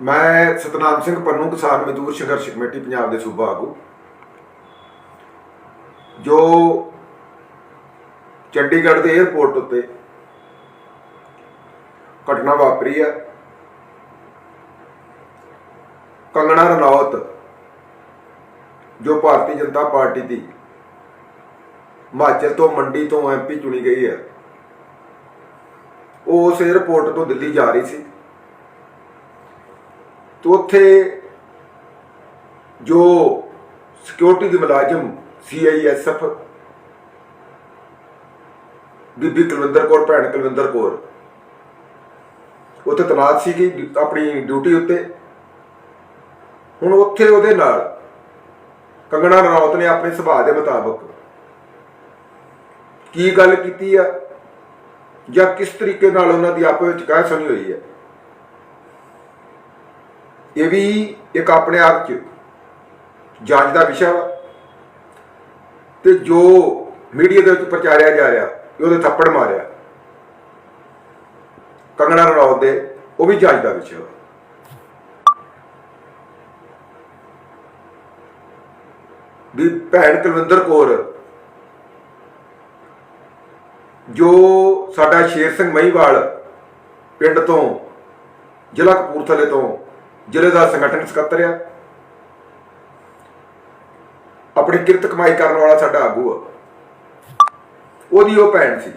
ਮੈਂ ਸਤਨਾਮ ਸਿੰਘ ਪੰਨੂ ਕਿਸਾਨ ਮਜ਼ਦੂਰ ਸੰਘਰਸ਼ ਕਮੇਟੀ, ਪੰਜਾਬ ਦੇ ਸੂਬਾ ਆਗੂ। ਜੋ ਚੰਡੀਗੜ੍ਹ ਦੇ 에ਅਰਪੋਰਟ ਉੱਤੇ ਘਟਨਾ ਵਾਪਰੀ ਆ, ਕੰਗਣਾ ਰਣੌਤ, ਜੋ ਭਾਰਤੀ ਜਨਤਾ ਪਾਰਟੀ ਦੀ ਹਿਮਾਚਲ ਤੋਂ ਮੰਡੀ ਤੋਂ ਐਮਪੀ ਚੁਣੀ ਗਈ ਹੈ ਉਹ ਉਸ 에ਅਰਪੋਰਟ ਤੋਂ ਦਿੱਲੀ ਜਾ ਰਹੀ ਸੀ। ਤੇ ਉੱਥੇ ਜੋ ਸਿਕਿਉਰਿਟੀ ਦੇ ਮੁਲਾਜ਼ਮ ਸੀਆਈਐਸਐਫ ਬੀਬੀ ਕੁਲਵਿੰਦਰ ਕੌਰ, ਭੈਣ ਕੁਲਵਿੰਦਰ ਕੌਰ, ਉੱਥੇ ਤਨਾਤ ਸੀਗੀ ਆਪਣੀ ਡਿਊਟੀ ਉੱਤੇ। ਹੁਣ ਉੱਥੇ ਉਹਦੇ ਨਾਲ ਕੰਗਣਾ ਰਣੌਤ ਨੇ ਆਪਣੇ ਸੁਭਾਅ ਦੇ ਮੁਤਾਬਕ ਕੀ ਗੱਲ ਕੀਤੀ ਆ ਜਾਂ ਕਿਸ ਤਰੀਕੇ ਨਾਲ ਉਹਨਾਂ ਦੀ ਆਪਸ ਵਿੱਚ ਕਹਿ ਸੁਣੀ ਹੋਈ ਹੈ ਇਹ ਵੀ ਇੱਕ ਆਪਣੇ ਆਪ 'ਚ ਜਾਂਚ ਦਾ ਵਿਸ਼ਾ ਵਾ। ਤੇ ਜੋ ਮੀਡੀਆ ਦੇ ਵਿੱਚ ਪ੍ਰਚਾਰਿਆ ਜਾ ਰਿਹਾ ਉਹਦੇ ਥੱਪੜ ਮਾਰਿਆ। ਕੰਗਣਾ ਰਣੌਤ ਦੇ, ਉਹ ਵੀ ਜਾਂਚ ਦਾ ਵਿਸ਼ਾ ਵਾ। ਵੀ ਭੈਣ ਕੁਲਵਿੰਦਰ ਕੌਰ, ਜੋ ਸਾਡਾ ਸ਼ੇਰ ਸਿੰਘ ਮਹੀਵਾਲ ਪਿੰਡ ਤੋਂ, ਜ਼ਿਲ੍ਹਾ ਕਪੂਰਥਲੇ ਤੋਂ ਜ਼ਿਲ੍ਹੇ ਦਾ ਸੰਗਠਨ ਸਕੱਤਰ ਆ। ਆਪਣੀ ਕਿਰਤ ਕਮਾਈ ਕਰਨ ਵਾਲਾ ਸਾਡਾ ਆਗੂ ਆ। ਉਹਦੀ ਉਹ ਭੈਣ ਸੀ।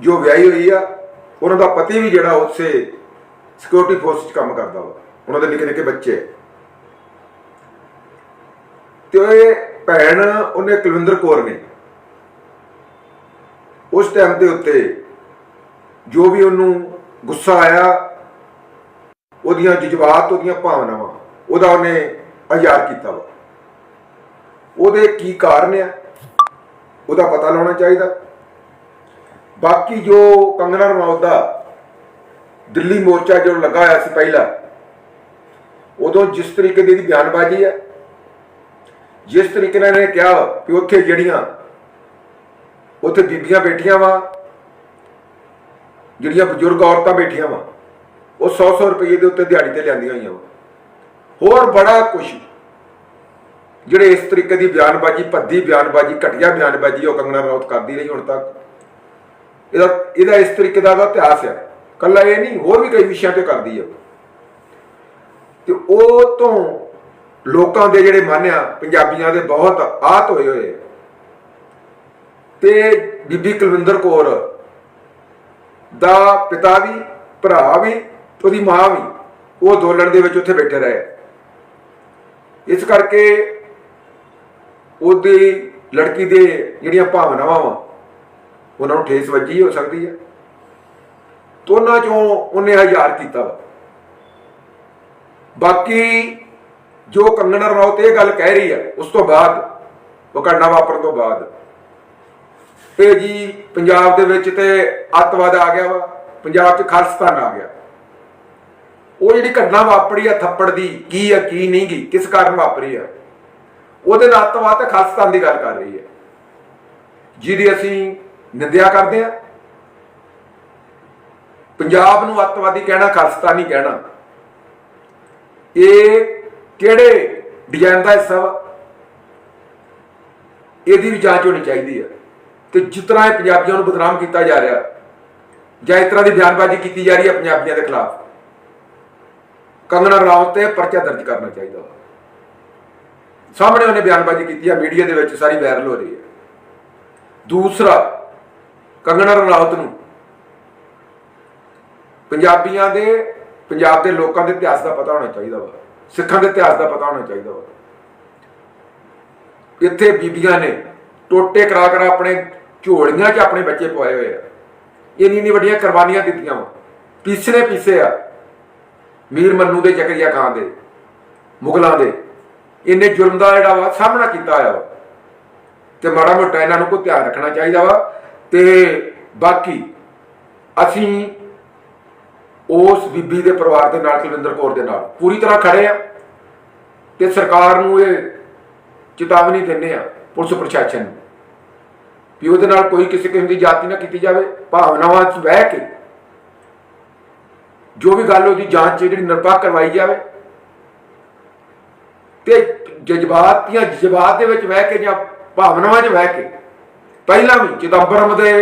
ਜੋ ਵਿਆਹੀ ਹੋਈ ਆ, ਉਹਨਾਂ ਦਾ ਪਤੀ ਵੀ ਜਿਹੜਾ ਉਸੇ ਸਿਕਿਉਰਿਟੀ ਫੋਰਸ 'ਚ ਕੰਮ ਕਰਦਾ ਵਾ। ਉਹਨਾਂ ਦੇ ਨਿੱਕੇ ਨਿੱਕੇ ਬੱਚੇ। ਆ। ਤੇ ਇਹ ਭੈਣ ਉਹਨੇ ਕੁਲਵਿੰਦਰ ਕੌਰ ਨੇ। ਉਸ ਟਾਈਮ ਦੇ ਉੱਤੇ ਜੋ ਵੀ ਉਹਨੂੰ ਗੁੱਸਾ ਆਇਆ ਉਹਦੀਆਂ ਜਜ਼ਬਾਤ, ਉਹਦੀਆਂ ਭਾਵਨਾਵਾਂ, ਉਹਦਾ ਉਹਨੇ ਅਯਾਰ ਕੀਤਾ ਵਾ। ਉਹਦੇ ਕੀ ਕਾਰਨ ਆ, ਉਹਦਾ ਪਤਾ ਲਾਉਣਾ ਚਾਹੀਦਾ। ਬਾਕੀ ਜੋ ਕੰਗਨਾ ਰਣੌਤ ਦਾ ਦਿੱਲੀ ਮੋਰਚਾ ਜੋ ਲੱਗਾ ਹੋਇਆ ਸੀ ਪਹਿਲਾਂ, ਉਦੋਂ ਜਿਸ ਤਰੀਕੇ ਦੀ ਇਹਦੀ ਬਿਆਨਬਾਜ਼ੀ ਹੈ ਜਿਸ ਤਰੀਕੇ ਨਾਲ ਇਹਨੇ ਕਿਹਾ ਕਿ ਉੱਥੇ ਜਿਹੜੀਆਂ, ਉੱਥੇ ਬੀਬੀਆਂ ਬੈਠੀਆਂ ਵਾ, ਜਿਹੜੀਆਂ ਬਜ਼ੁਰਗ ਔਰਤਾਂ ਬੈਠੀਆਂ ਵਾ ਉਹ 100-100 ਰੁਪਏ ਦੇ ਉੱਤੇ ਦਿਹਾੜੀ ਤੇ ਲਿਆਂਦੀਆਂ ਹੋਈਆਂ ਵਾ। ਹੋਰ ਬੜਾ ਕੁਝ ਜਿਹੜੇ ਇਸ ਤਰੀਕੇ ਦੀ ਬਿਆਨਬਾਜ਼ੀ, ਭੱਦੀ ਬਿਆਨਬਾਜ਼ੀ, ਘਟੀਆ ਬਿਆਨਬਾਜ਼ੀ ਉਹ ਕੰਗਣਾ ਰਣੌਤ ਕਰਦੀ ਰਹੀ ਹੁਣ ਤੱਕ। ਇਹਦਾ ਇਹਦਾ ਇਸ ਤਰੀਕੇ ਦਾ ਦਾ ਇਤਿਹਾਸ ਹੈ। ਕੱਲਾ ਇਹ ਨਹੀਂ, ਹੋਰ ਵੀ ਕਈ ਵਿਸ਼ਿਆਂ ਤੇ ਕਰਦੀ ਹੈ ਤੇ ਉਹ ਤੋਂ ਲੋਕਾਂ ਦੇ ਜਿਹੜੇ ਮਨ ਆ, ਪੰਜਾਬੀਆਂ ਦੇ ਬਹੁਤ ਆਹਤ ਹੋਏ ਹੋਏ ਤੇ ਬੀਬੀ ਕੁਲਵਿੰਦਰ ਕੌਰ ਦਾ ਪਿਤਾ ਵੀ, ਭਰਾ ਵੀ ਉਹਦੀ ਮਾਂ ਵੀ, ਉਹ ਅੰਦੋਲਨ ਦੇ ਵਿੱਚ ਉੱਥੇ ਬੈਠੇ ਰਹੇ। ਇਸ ਕਰਕੇ ਉਹਦੀ ਲੜਕੀ ਦੇ ਜਿਹੜੀਆਂ ਭਾਵਨਾਵਾਂ ਵਾ, ਉਹਨਾਂ ਨੂੰ ਠੇਸ ਵੱਜੀ, ਹੋ ਸਕਦੀ ਹੈ ਦੋਨਾਂ ਚੋਂ ਉਹਨੇ ਹਜ਼ਾਰ ਕੀਤਾ ਵਾ। ਬਾਕੀ ਜੋ ਕੰਗਣਾ ਰਣੌਤ ਇਹ ਗੱਲ ਕਹਿ ਰਹੀ ਹੈ ਉਸ ਤੋਂ ਬਾਅਦ ਉਹ ਘਟਨਾ ਵਾਪਰਨ ਤੋਂ ਬਾਅਦ, ਇਹ ਜੀ ਪੰਜਾਬ ਦੇ ਵਿੱਚ ਤੇ ਅੱਤਵਾਦ ਆ ਗਿਆ ਵਾ, ਪੰਜਾਬ 'ਚ ਖਾਲਿਸਤਾਨ ਆ ਗਿਆ। ਉਹ ਜਿਹੜੀ ਘਟਨਾ ਵਾਪਰੀ ਆ ਥੱਪੜ ਦੀ, ਕੀ ਆ, ਕੀ ਨਹੀਂ ਗੀ, ਕਿਸ ਕਾਰਨ ਵਾਪਰੀ ਆ? ਉਹਦੇ ਨਾਲ ਅੱਤਵਾਦ ਤੇ ਖਾਲਿਸਤਾਨ ਦੀ ਗੱਲ ਕਰ ਰਹੀ ਹੈ ਜਿਹਦੀ ਅਸੀਂ ਨਿੰਦਿਆ ਕਰਦੇ ਆ। ਪੰਜਾਬ ਨੂੰ ਅੱਤਵਾਦੀ ਕਹਿਣਾ ਖਾਲਿਸਤਾਨੀ ਕਹਿਣਾ। ਇਹ ਕਿਹੜੇ ਡਿਜ਼ਾਈਨ ਦਾ ਹਿੱਸਾ ਵਾ? ਇਹਦੀ ਵੀ ਜਾਂਚ ਹੋਣੀ ਚਾਹੀਦੀ ਹੈ ਤੇ ਜਿਸ ਤਰ੍ਹਾਂ ਇਹ ਪੰਜਾਬੀਆਂ ਨੂੰ ਬਦਨਾਮ ਕੀਤਾ ਜਾ ਰਿਹਾ, ਜਾਂ ਇਸ ਤਰ੍ਹਾਂ ਦੀ ਬਿਆਨਬਾਜ਼ੀ ਕੀਤੀ ਜਾ ਰਹੀ ਹੈ ਪੰਜਾਬੀਆਂ ਦੇ ਖਿਲਾਫ। ਕੰਗਣਾ ਰਣੌਤ ਤੇ ਪਰਚਾ ਦਰਜ ਕਰਨਾ ਚਾਹੀਦਾ ਵਾ। ਸਾਹਮਣੇ ਉਹਨੇ ਬਿਆਨਬਾਜ਼ੀ ਕੀਤੀ ਹੈ ਮੀਡੀਆ ਦੇ ਵਿੱਚ ਸਾਰੀ ਵਾਇਰਲ ਹੋ ਰਹੀ ਹੈ। ਦੂਸਰਾ, ਕੰਗਣਾ ਰਣੌਤ ਨੂੰ ਪੰਜਾਬੀਆਂ ਦੇ, ਪੰਜਾਬ ਦੇ ਲੋਕਾਂ ਦੇ ਇਤਿਹਾਸ ਦਾ ਪਤਾ ਹੋਣਾ ਚਾਹੀਦਾ ਵਾ। ਸਿੱਖਾਂ ਦੇ ਇਤਿਹਾਸ ਦਾ ਪਤਾ ਹੋਣਾ ਚਾਹੀਦਾ ਵਾ। ਇੱਥੇ ਬੀਬੀਆਂ ਨੇ ਟੋਟੇ ਕਰਾ ਕਰਾ ਆਪਣੇ ਝੋਲੀਆਂ 'ਚ ਆਪਣੇ ਬੱਚੇ ਪਵਾਏ ਹੋਏ ਆ। ਇੰਨੀ ਇੰਨੀ ਵੱਡੀਆਂ ਕੁਰਬਾਨੀਆਂ ਦਿੱਤੀਆਂ ਵਾ। ਪੀਸਰੇ ਪੀਸੇ ਆ। ਮੀਰ ਮੰਨੂ ਦੇ ਜ਼ਕਰੀਆ ਖਾਨ ਦੇ, ਮੁਗਲਾਂ ਦੇ। ਇੰਨੇ ਜ਼ੁਲਮ ਦਾ ਜਿਹੜਾ ਵਾ ਸਾਹਮਣਾ ਕੀਤਾ ਹੋਇਆ ਵਾ। ਤੇ ਮਾੜਾ ਮੋਟਾ ਇਹਨਾਂ ਨੂੰ ਕੋਈ ਧਿਆਨ ਰੱਖਣਾ ਚਾਹੀਦਾ ਵਾ। ਤੇ ਬਾਕੀ ਅਸੀਂ ਉਸ ਬੀਬੀ ਦੇ ਪਰਿਵਾਰ ਦੇ ਨਾਲ, ਕੁਲਵਿੰਦਰ ਕੌਰ ਦੇ ਨਾਲ ਪੂਰੀ ਤਰ੍ਹਾਂ ਖੜੇ ਆ। ਤੇ ਸਰਕਾਰ ਨੂੰ ਇਹ ਚੇਤਾਵਨੀ ਦਿੰਦੇ ਆ, ਪੁਲਿਸ ਪ੍ਰਸ਼ਾਸਨ ਨੂੰ, ਵੀ ਉਹਦੇ ਨਾਲ ਕੋਈ ਕਿਸੇ ਕਿਸਮ ਦੀ ਜਾਤੀ ਨਾ ਕੀਤੀ ਜਾਵੇ, ਭਾਵਨਾਵਾਂ 'ਚ ਬਹਿ ਕੇ ਜੋ ਵੀ ਗੱਲ ਉਹਦੀ ਜਾਂਚ ਜਿਹੜੀ ਨਿਰਪੱਖ ਕਰਵਾਈ ਜਾਵੇ ਤੇ ਜਜ਼ਬਾਤ ਦੀਆਂ ਜਜ਼ਬਾਤ ਦੇ ਵਿੱਚ ਬਹਿ ਕੇ ਜਾਂ ਭਾਵਨਾਵਾਂ 'ਚ ਬਹਿ ਕੇ, ਪਹਿਲਾਂ ਵੀ ਚਿਦੰਬਰਮ ਦੇ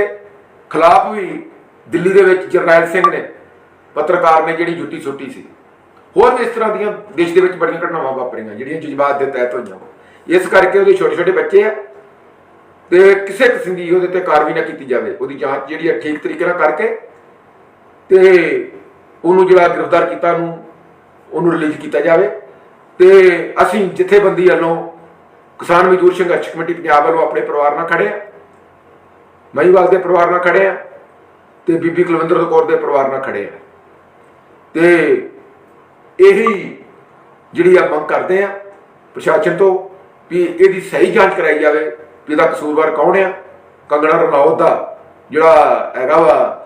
ਖਿਲਾਫ ਵੀ ਦਿੱਲੀ ਦੇ ਵਿੱਚ ਜਰਨੈਲ ਸਿੰਘ ਨੇ ਪੱਤਰਕਾਰ ਨੇ ਜਿਹੜੀ ਜੁੱਤੀ ਸੁੱਟੀ ਸੀ, ਹੋਰ ਵੀ ਇਸ ਤਰ੍ਹਾਂ ਦੀਆਂ ਦੇਸ਼ ਦੇ ਵਿੱਚ ਬੜੀਆਂ ਘਟਨਾਵਾਂ ਵਾਪਰੀਆਂ ਜਿਹੜੀਆਂ ਜਜ਼ਬਾਤ ਦੇ ਤਹਿਤ ਹੋਈਆਂ ਇਸ ਕਰਕੇ ਉਹਦੇ ਛੋਟੇ ਛੋਟੇ ਬੱਚੇ ਆ ਤੇ ਕਿਸੇ ਕਿਸਮ ਦੀ ਉਹਦੇ ਤੇ ਕਾਰਵਾਈ ਨਾ ਕੀਤੀ ਜਾਵੇ, ਉਹਦੀ ਜਾਂਚ ਜਿਹੜੀ ਆ ਠੀਕ ਤਰੀਕੇ ਨਾਲ ਕਰਕੇ ਤੇ ਉਹਨੂੰ ਜਿਹੜਾ ਗ੍ਰਿਫਤਾਰ ਕੀਤਾ ਨੂੰ ਉਹਨੂੰ ਰਿਲੀਜ਼ ਕੀਤਾ ਜਾਵੇ। ਤੇ ਅਸੀਂ ਜਥੇਬੰਦੀ ਵੱਲੋਂ ਕਿਸਾਨ ਮਜ਼ਦੂਰ ਸੰਘਰਸ਼ ਕਮੇਟੀ ਪੰਜਾਬ ਵੱਲੋਂ ਆਪਣੇ ਪਰਿਵਾਰ ਨਾਲ ਖੜੇ ਆ। ਮਹੀਵਾਲ ਦੇ ਪਰਿਵਾਰ ਨਾਲ ਖੜੇ ਆ ਤੇ ਬੀਬੀ ਕੁਲਵਿੰਦਰ ਕੌਰ ਦੇ ਪਰਿਵਾਰ ਨਾਲ ਖੜੇ ਆ। ਤੇ ਇਹੀ ਜਿਹੜੀ ਆ ਮੰਗ ਕਰਦੇ ਆ ਪ੍ਰਸ਼ਾਸਨ ਤੋਂ ਵੀ ਇਹਦੀ ਸਹੀ ਜਾਂਚ ਕਰਾਈ ਜਾਵੇ ਵੀ ਇਹਦਾ ਕਸੂਰਵਾਰ ਕੌਣ ਆ। ਕੰਗਣਾ ਰਣੌਤ ਦਾ ਜਿਹੜਾ ਹੈਗਾ ਵਾ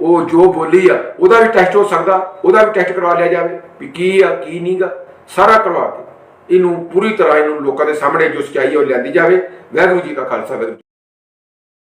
ਉਹ ਜੋ ਬੋਲੀ ਆ, ਉਹਦਾ ਵੀ ਟੈਸਟ ਹੋ ਸਕਦਾ, ਉਹਦਾ ਵੀ ਟੈਸਟ ਕਰਵਾ ਲਿਆ ਜਾਵੇ, ਵੀ ਕੀ ਆ, ਕੀ ਨਹੀਂਗਾ ਸਾਰਾ ਕਰਵਾ ਕੇ ਇਹਨੂੰ ਪੂਰੀ ਤਰ੍ਹਾਂ ਇਹਨੂੰ ਲੋਕਾਂ ਦੇ ਸਾਹਮਣੇ ਜੋ ਸਚਾਈ ਹੈ ਉਹ ਲਿਆਂਦੀ ਜਾਵੇ। ਵਾਹਿਗੁਰੂ ਜੀ ਕਾ ਖਾਲਸਾ, ਵਾਹਿਗੁਰੂ